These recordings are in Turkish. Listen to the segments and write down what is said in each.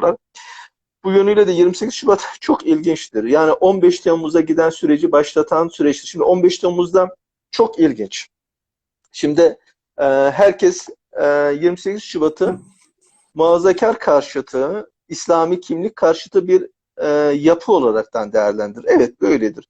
istiyorlar. Bu yönüyle de 28 Şubat çok ilginçtir. Yani 15 Temmuz'a giden süreci başlatan süreçtir. Şimdi 15 Temmuz'da çok ilginç. Şimdi e, herkes e, 28 Şubat'ı muhafazakar karşıtı, İslami kimlik karşıtı bir e, yapı olaraktan değerlendirir. Evet böyledir.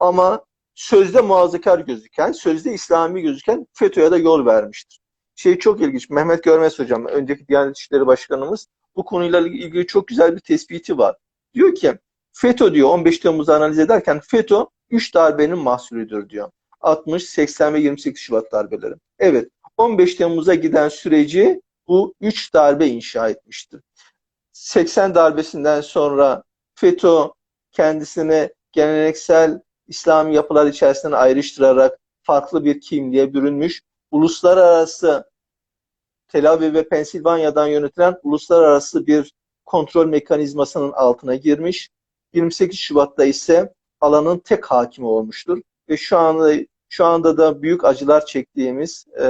Ama sözde muhafazakar gözüken, sözde İslami gözüken FETÖ'ye de yol vermiştir. Şey çok ilginç. Mehmet Görmez hocam, önceki Diyanet İşleri Başkanımız bu konuyla ilgili çok güzel bir tespiti var. Diyor ki FETÖ diyor 15 Temmuz'u analiz ederken FETÖ 3 darbenin mahsulüdür diyor. 60, 80 ve 28 Şubat darbeleri. Evet 15 Temmuz'a giden süreci bu 3 darbe inşa etmiştir. 80 darbesinden sonra FETÖ kendisini geleneksel İslami yapılar içerisinden ayrıştırarak farklı bir kimliğe bürünmüş, uluslararası Tel Aviv ve Pensilvanya'dan yönetilen uluslararası bir kontrol mekanizmasının altına girmiş. 28 Şubat'ta ise alanın tek hakimi olmuştur. Ve şu anda şu anda da büyük acılar çektiğimiz e,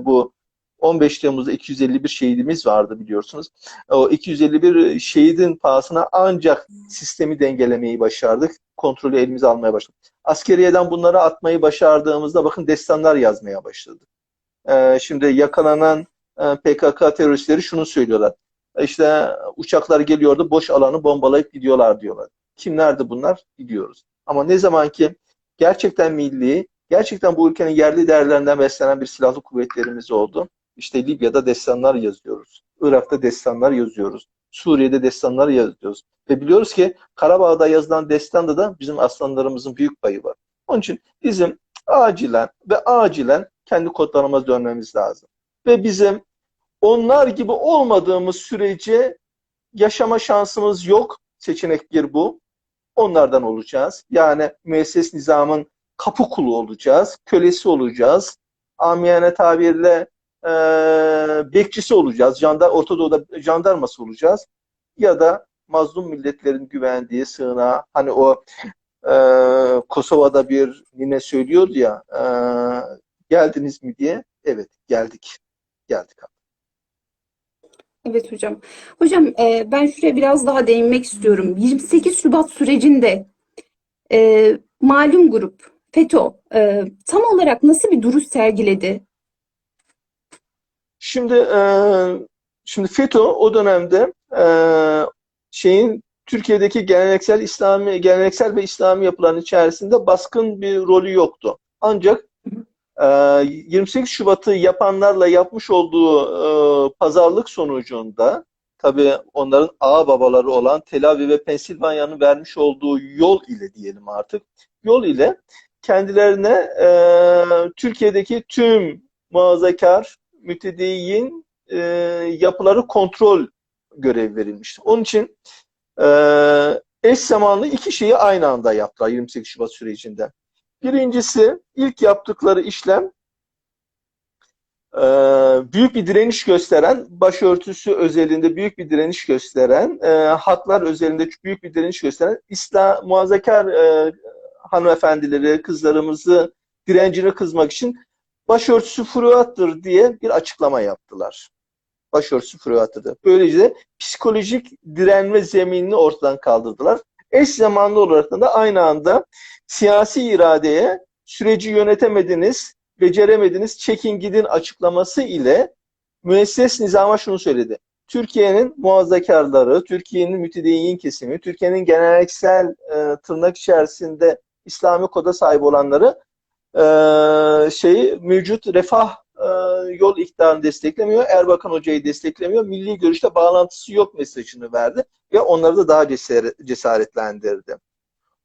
bu 15 Temmuz'da 251 şehidimiz vardı biliyorsunuz. O 251 şehidin pahasına ancak sistemi dengelemeyi başardık. Kontrolü elimize almaya başladık. Askeriyeden bunları atmayı başardığımızda bakın destanlar yazmaya başladık. Ee, şimdi yakalanan PKK teröristleri şunu söylüyorlar. İşte uçaklar geliyordu boş alanı bombalayıp gidiyorlar diyorlar. Kimlerdi bunlar? Gidiyoruz. Ama ne zaman ki gerçekten milli, gerçekten bu ülkenin yerli değerlerinden beslenen bir silahlı kuvvetlerimiz oldu. İşte Libya'da destanlar yazıyoruz. Irak'ta destanlar yazıyoruz. Suriye'de destanlar yazıyoruz. Ve biliyoruz ki Karabağ'da yazılan destanda da bizim aslanlarımızın büyük payı var. Onun için bizim acilen ve acilen kendi kodlarımıza dönmemiz lazım. Ve bizim onlar gibi olmadığımız sürece yaşama şansımız yok. Seçenek bir bu. Onlardan olacağız. Yani müesses nizamın kapı kulu olacağız, kölesi olacağız. Amiyane tabirle e, bekçisi olacağız. Jandar, Orta Doğu'da jandarması olacağız. Ya da mazlum milletlerin güvendiği sığınağa hani o e, Kosova'da bir yine söylüyordu ya e, geldiniz mi diye. Evet geldik. Geldik abi. Evet hocam. Hocam e, ben şuraya biraz daha değinmek istiyorum. 28 Şubat sürecinde e, malum grup FETÖ e, tam olarak nasıl bir duruş sergiledi? Şimdi e, şimdi FETÖ o dönemde e, şeyin Türkiye'deki geleneksel İslami geleneksel ve İslami yapıların içerisinde baskın bir rolü yoktu. Ancak 28 Şubat'ı yapanlarla yapmış olduğu e, pazarlık sonucunda tabii onların ağ babaları olan Tel Aviv ve Pensilvanya'nın vermiş olduğu yol ile diyelim artık yol ile kendilerine e, Türkiye'deki tüm muhafazakar mütedeyyin e, yapıları kontrol görev verilmişti. Onun için e, eş zamanlı iki şeyi aynı anda yaptılar 28 Şubat sürecinde. Birincisi ilk yaptıkları işlem büyük bir direniş gösteren, başörtüsü özelinde büyük bir direniş gösteren, haklar özelinde büyük bir direniş gösteren İslam muhafazakar e, hanımefendileri, kızlarımızı direncini kızmak için başörtüsü furuattır diye bir açıklama yaptılar. Başörtüsü furuattır. Böylece psikolojik direnme zeminini ortadan kaldırdılar. Eş zamanlı olarak da aynı anda siyasi iradeye süreci yönetemediniz, beceremediniz, çekin gidin açıklaması ile müesses nizama şunu söyledi. Türkiye'nin muhafzakarları, Türkiye'nin mütedeyyin kesimi, Türkiye'nin geleneksel e, tırnak içerisinde İslami koda sahip olanları e, şeyi mevcut refah yol iktidarını desteklemiyor. Erbakan Hoca'yı desteklemiyor. Milli görüşte bağlantısı yok mesajını verdi ve onları da daha cesaretlendirdi.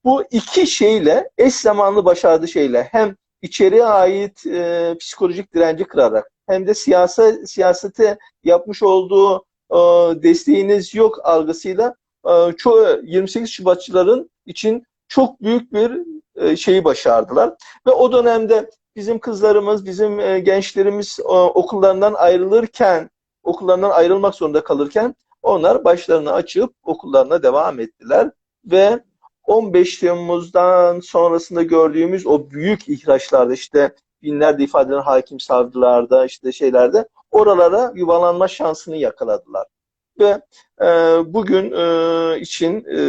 Bu iki şeyle eş zamanlı başardığı şeyle hem içeriye ait e, psikolojik direnci kırarak hem de siyasa, siyasete yapmış olduğu e, desteğiniz yok algısıyla e, çoğu 28 Şubatçıların için çok büyük bir e, şeyi başardılar. Ve o dönemde bizim kızlarımız, bizim e, gençlerimiz e, okullarından ayrılırken, okullarından ayrılmak zorunda kalırken onlar başlarını açıp okullarına devam ettiler ve 15 Temmuz'dan sonrasında gördüğümüz o büyük ihraçlarda işte binlerce ifadelerin hakim savcılarda işte şeylerde oralara yuvalanma şansını yakaladılar. ve e, bugün e, için e,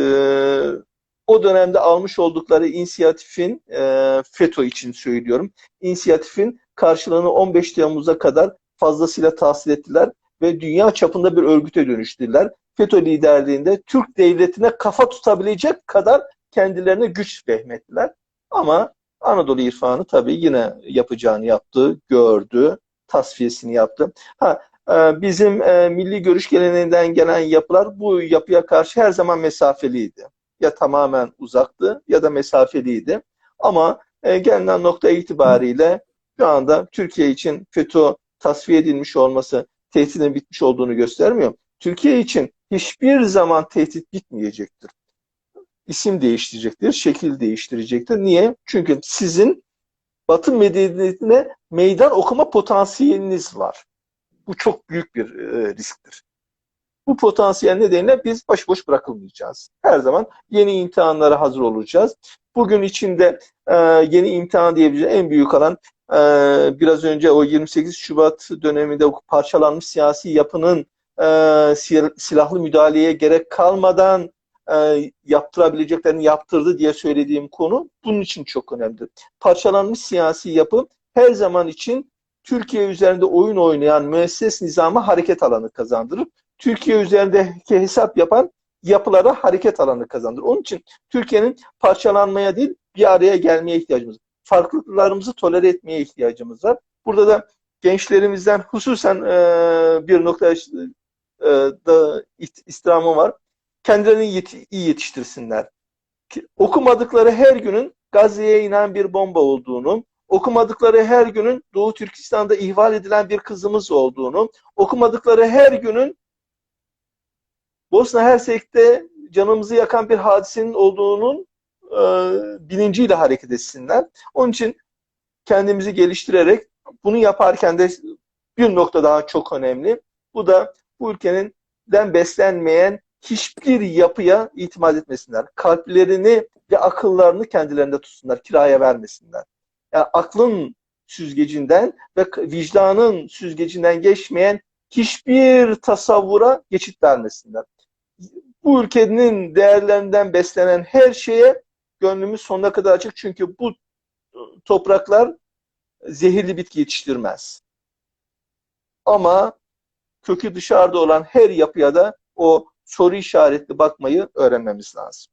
o dönemde almış oldukları inisiyatifin e, FETÖ için söylüyorum. inisiyatifin karşılığını 15 Temmuz'a kadar fazlasıyla tahsil ettiler ve dünya çapında bir örgüte dönüştüler. FETÖ liderliğinde Türk devletine kafa tutabilecek kadar kendilerine güç vehmettiler. Ama Anadolu irfanı tabii yine yapacağını yaptı, gördü, tasfiyesini yaptı. Ha, e, bizim e, milli görüş geleneğinden gelen yapılar bu yapıya karşı her zaman mesafeliydi. Ya tamamen uzaktı ya da mesafeliydi. Ama e, gelinen nokta itibariyle şu anda Türkiye için FETÖ tasfiye edilmiş olması tehditin bitmiş olduğunu göstermiyor. Türkiye için hiçbir zaman tehdit bitmeyecektir. İsim değiştirecektir, şekil değiştirecektir. Niye? Çünkü sizin Batı medeniyetine meydan okuma potansiyeliniz var. Bu çok büyük bir e, risktir. Bu potansiyel nedeniyle biz başıboş bırakılmayacağız. Her zaman yeni imtihanlara hazır olacağız. Bugün içinde e, yeni imtihan diyebileceğim en büyük alan e, biraz önce o 28 Şubat döneminde parçalanmış siyasi yapının e, silahlı müdahaleye gerek kalmadan e, yaptırabileceklerini yaptırdı diye söylediğim konu bunun için çok önemli. Parçalanmış siyasi yapı her zaman için Türkiye üzerinde oyun oynayan müesses nizama hareket alanı kazandırır. Türkiye üzerindeki hesap yapan yapılara hareket alanı kazandırır. Onun için Türkiye'nin parçalanmaya değil bir araya gelmeye ihtiyacımız var. Farklılıklarımızı tolere etmeye ihtiyacımız var. Burada da gençlerimizden hususen e, bir nokta e, da istirhamım var. Kendilerini yet- iyi yetiştirsinler. Okumadıkları her günün Gazze'ye inen bir bomba olduğunu, okumadıkları her günün Doğu Türkistan'da ihval edilen bir kızımız olduğunu, okumadıkları her günün Bosna Hersek'te canımızı yakan bir hadisenin olduğunun e, bilinciyle hareket etsinler. Onun için kendimizi geliştirerek bunu yaparken de bir nokta daha çok önemli. Bu da bu ülkenin den beslenmeyen hiçbir yapıya itimat etmesinler. Kalplerini ve akıllarını kendilerinde tutsunlar, kiraya vermesinler. Yani aklın süzgecinden ve vicdanın süzgecinden geçmeyen hiçbir tasavvura geçit vermesinler. Bu ülkenin değerlerinden beslenen her şeye gönlümüz sonuna kadar açık. Çünkü bu topraklar zehirli bitki yetiştirmez. Ama kökü dışarıda olan her yapıya da o soru işaretli bakmayı öğrenmemiz lazım.